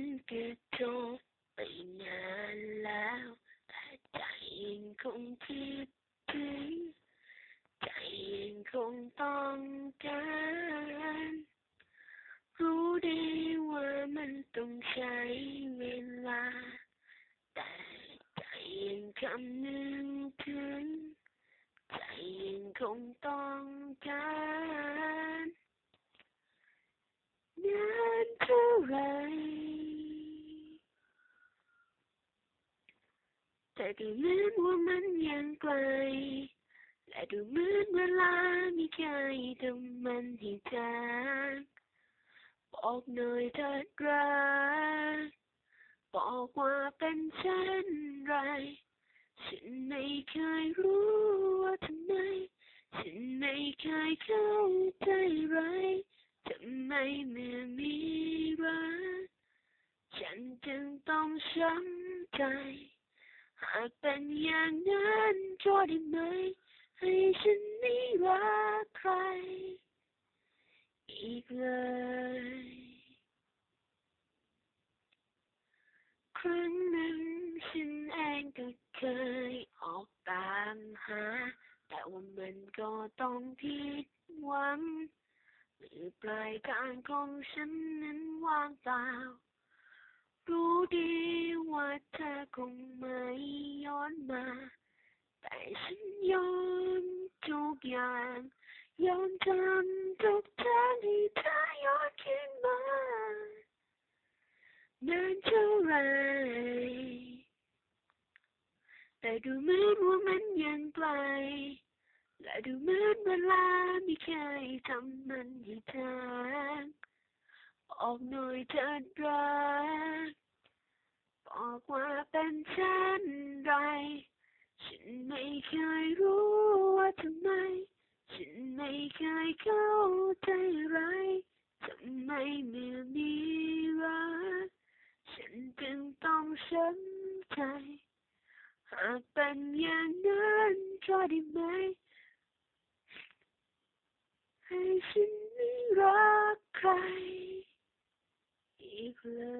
มันก็จบไปนานแล้วแต่ใจยังคงคิดถึงใจยังคงต้องการรู้ดีว่ามันต้องใช้เวลา แต่ใจยังคำนึงถึง ใจยังคงต้องการนานเท่าไหร แต่ดูเหมือนว่ามันยังไกล และดูเหมือนเวลาไม่เคยทำมันให้จางบอกหน่อยเถิดรักบอกว่าเป็นเช่นไร ฉันไม่เคยรู้ว่าทำไม ฉันไม่เคยเข้าใจไรทำไมเมื่อมีรักฉันจึงต้องช้ำใจ หากเป็นอย่างนั้นก็ได้ไหม ให้ฉันไม่รักใคร อีกเลย ครั้งหนึ่งฉันเองก็เคยออกตามหา แต่ว่ามันก็ต้องผิดหวังหรือปลายทางของฉันนั้นว่างเปล่า รู้ดีว่าเธอคงไม่ย้อนมา แต่ฉันยอมทุกอย่างยอมทำทุกทางให้เธอย้อนขึ้นมานานเท่าไรแต่ดูเหมือนว่ามันยังไกลและดูเหมือนเวลาไม่เคยทำมันให้ทาง ออกหน่อยเถิดรักบอกว่าเป็นเช่นไร ฉันไม่เคยรู้ว่าทำไม ฉันไม่เคยเข้าใจไรทำไมเมื่อมีรัก ฉันจึงต้องช้ำใจ หากเป็นอย่างนั้นก็ได้ไหม ให้ฉันไม่รักใคร อีกเลย